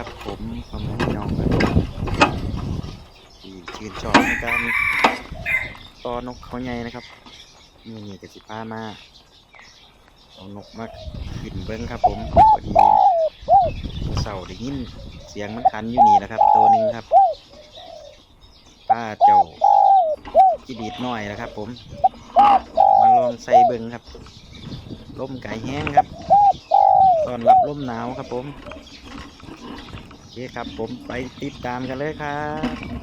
ครับผมพ่อแม่พี่น้องครับที่ชื่นชอบในการต่อนกเขาใหญ่นะครับนี่นี่กสิพามาเอานกมาขึ้นเบิ้งครับ ผมพอดีเสาได้ยินเสียงมันคันอยู่นี่นะครับ ตัวหนึ่งครับป้าเจ้าจีดีดน้อยนะครับ ผมมาลองใส่เบิ้งครับลมไก่แห้งครับตอนรับลมหนาวครับผม เคครับผมไปติดตามกันเลยครับ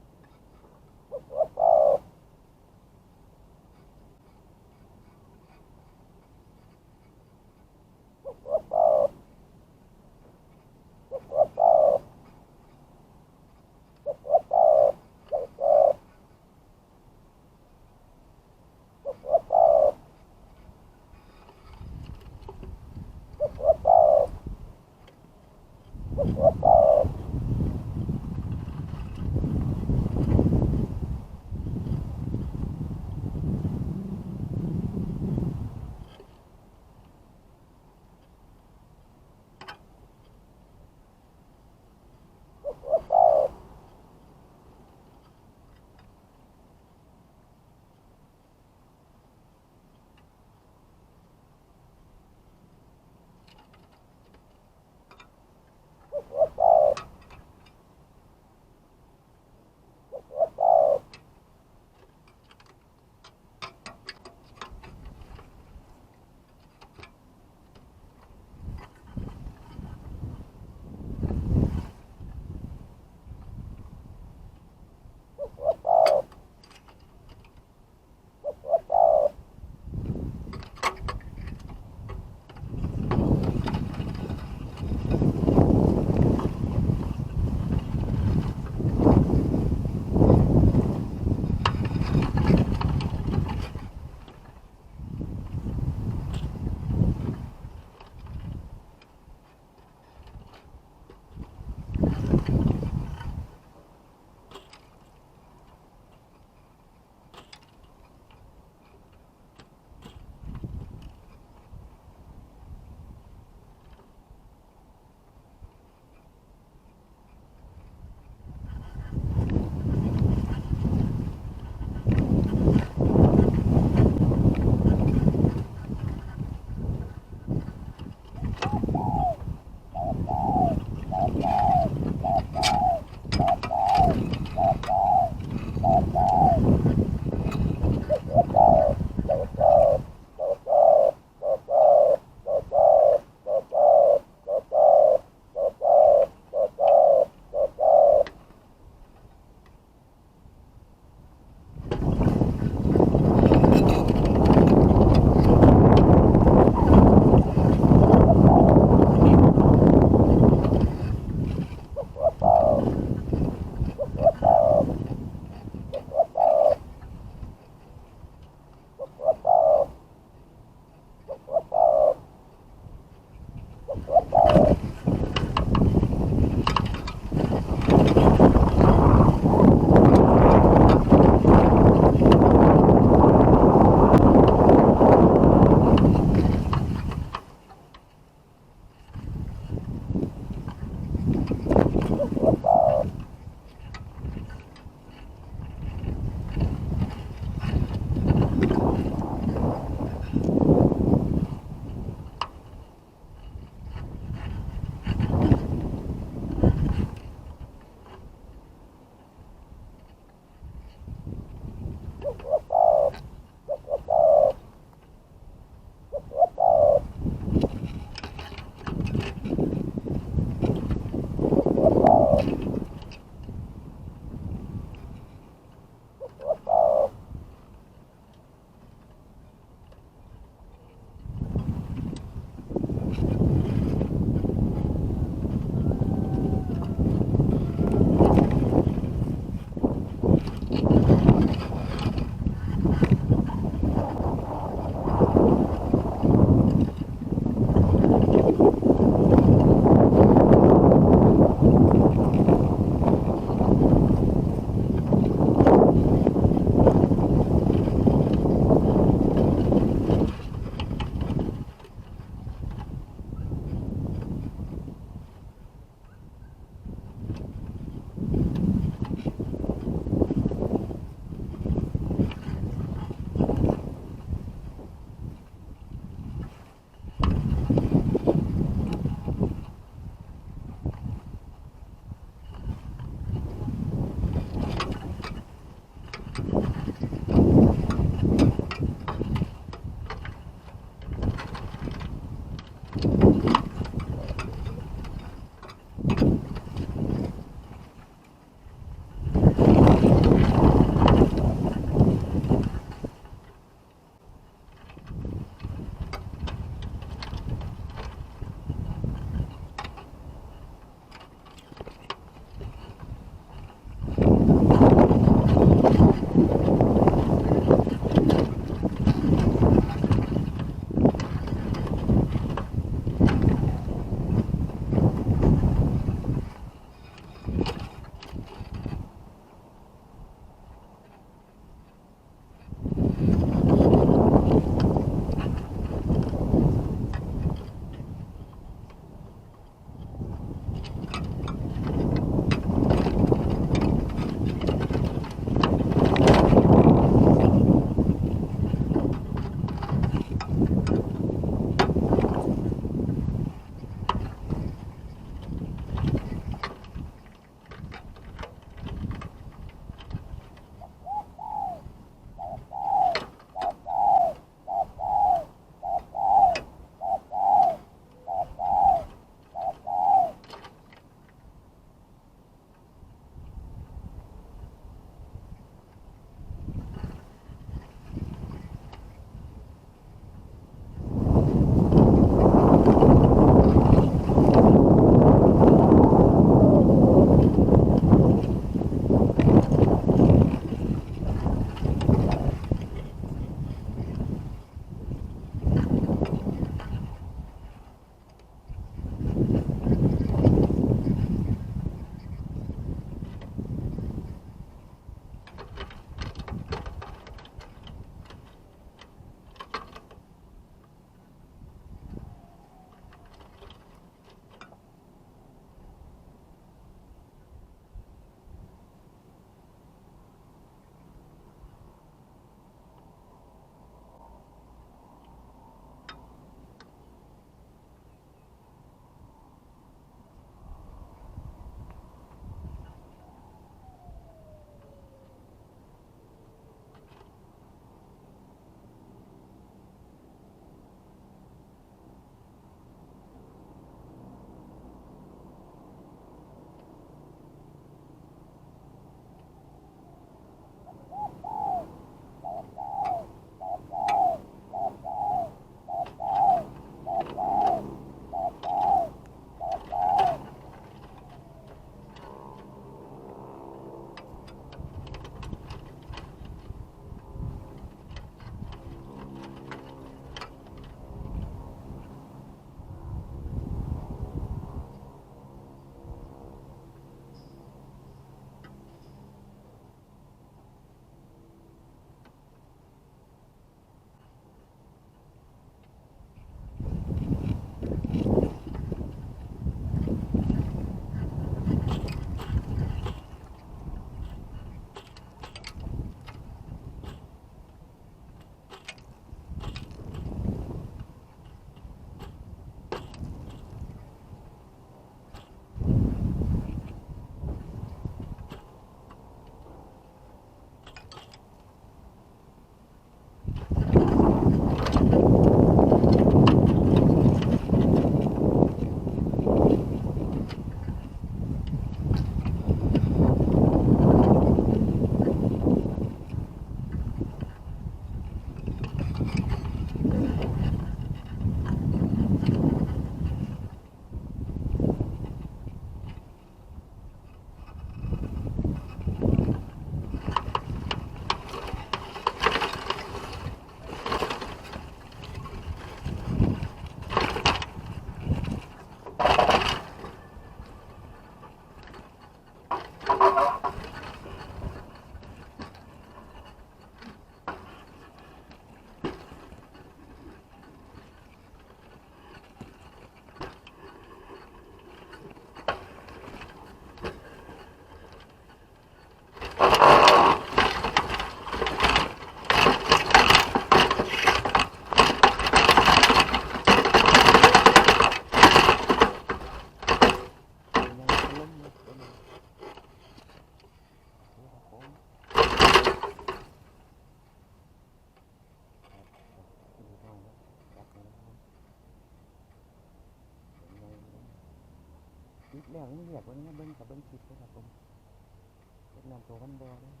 ครับผ